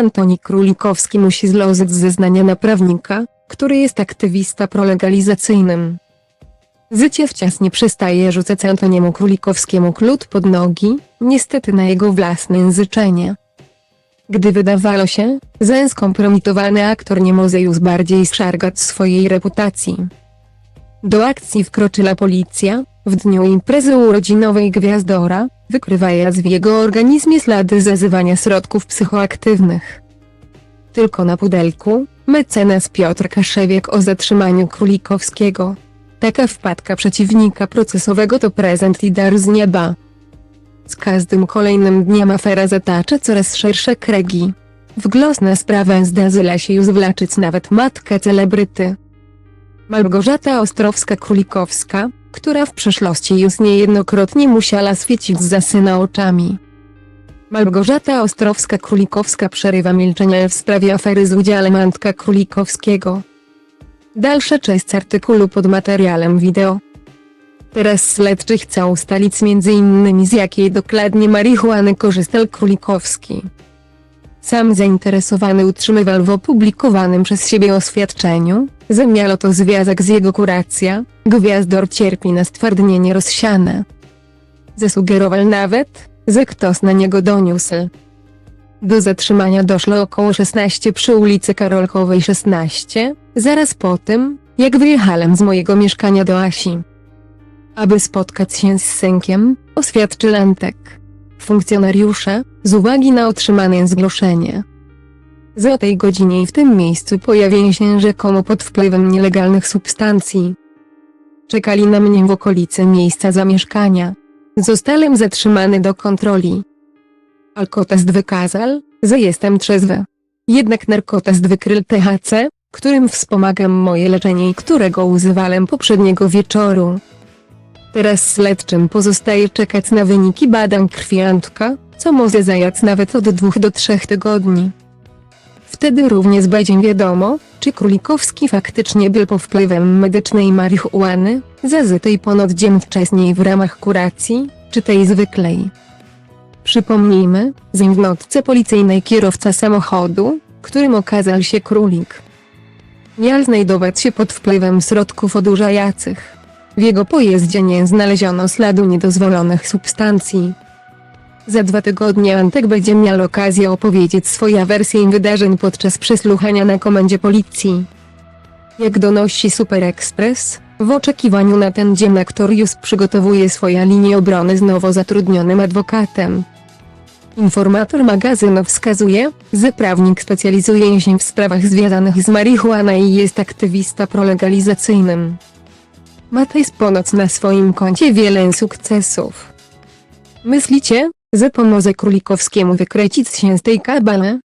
Antoni Królikowski musi złożyć zeznania na prawnika, który jest aktywista prolegalizacyjnym. Życie wciąż nie przestaje rzucać Antoniemu Królikowskiemu klut pod nogi, niestety na jego własne życzenie. Gdy wydawało się, że skompromitowany aktor nie może już bardziej szargać swojej reputacji. Do akcji wkroczyła policja, w dniu imprezy urodzinowej Gwiazdora, wykrywając w jego organizmie ślady zażywania środków psychoaktywnych. Tylko na pudelku, mecenas Piotr Kaszewiek o zatrzymaniu Królikowskiego. Taka wpadka przeciwnika procesowego to prezent i dar z nieba. Z każdym kolejnym dniem afera zatacza coraz szersze kręgi. W głosna sprawę zdarzyła się już wlaczyć nawet matkę celebryty. Małgorzata Ostrowska-Królikowska, która w przeszłości już niejednokrotnie musiała świecić za syna oczami. Małgorzata Ostrowska-Królikowska przerywa milczenie w sprawie afery z udziałem Antka Królikowskiego. Dalsza część artykułu pod materiałem wideo. Teraz śledczy chcą ustalić m.in. z jakiej dokładnie marihuany korzystał Królikowski. Sam zainteresowany utrzymywał w opublikowanym przez siebie oświadczeniu, że miało to związek z jego kuracja, gwiazdor cierpi na stwardnienie rozsiane. Zasugerował nawet, że ktoś na niego doniósł. Do zatrzymania doszło około 16 przy ulicy Karolkowej 16, zaraz po tym, jak wyjechałem z mojego mieszkania do Asi. Aby spotkać się z synkiem, oświadczył Antek. Funkcjonariusze, z uwagi na otrzymane zgłoszenie. Za o tej godzinie i w tym miejscu pojawię się rzekomo pod wpływem nielegalnych substancji. Czekali na mnie w okolicy miejsca zamieszkania. Zostałem zatrzymany do kontroli. Alkotest wykazał, że jestem trzeźwy. Jednak narkotest wykrył THC, którym wspomagam moje leczenie i którego używałem poprzedniego wieczoru. Teraz śledczym pozostaje czekać na wyniki badań krwi Antka, co może zająć nawet od dwóch do trzech tygodni. Wtedy również będzie wiadomo, czy Królikowski faktycznie był pod wpływem medycznej marihuany, zażytej ponad dzień wcześniej w ramach kuracji, czy tej zwykłej. Przypomnijmy, że w notce policyjnej kierowca samochodu, którym okazał się królik, miał znajdować się pod wpływem środków odurzających. W jego pojeździe nie znaleziono śladu niedozwolonych substancji. Za dwa tygodnie Antek będzie miał okazję opowiedzieć swoją wersję wydarzeń podczas przesłuchania na komendzie policji. Jak donosi Super Express, w oczekiwaniu na ten dzień aktor już przygotowuje swoją linię obrony z nowo zatrudnionym adwokatem. Informator magazynu wskazuje, że prawnik specjalizuje się w sprawach związanych z marihuaną i jest aktywista prolegalizacyjnym. Ma też ponoć na swoim koncie wiele sukcesów. Myślicie, że pomoże Królikowskiemu wykręcić się z tej kabany?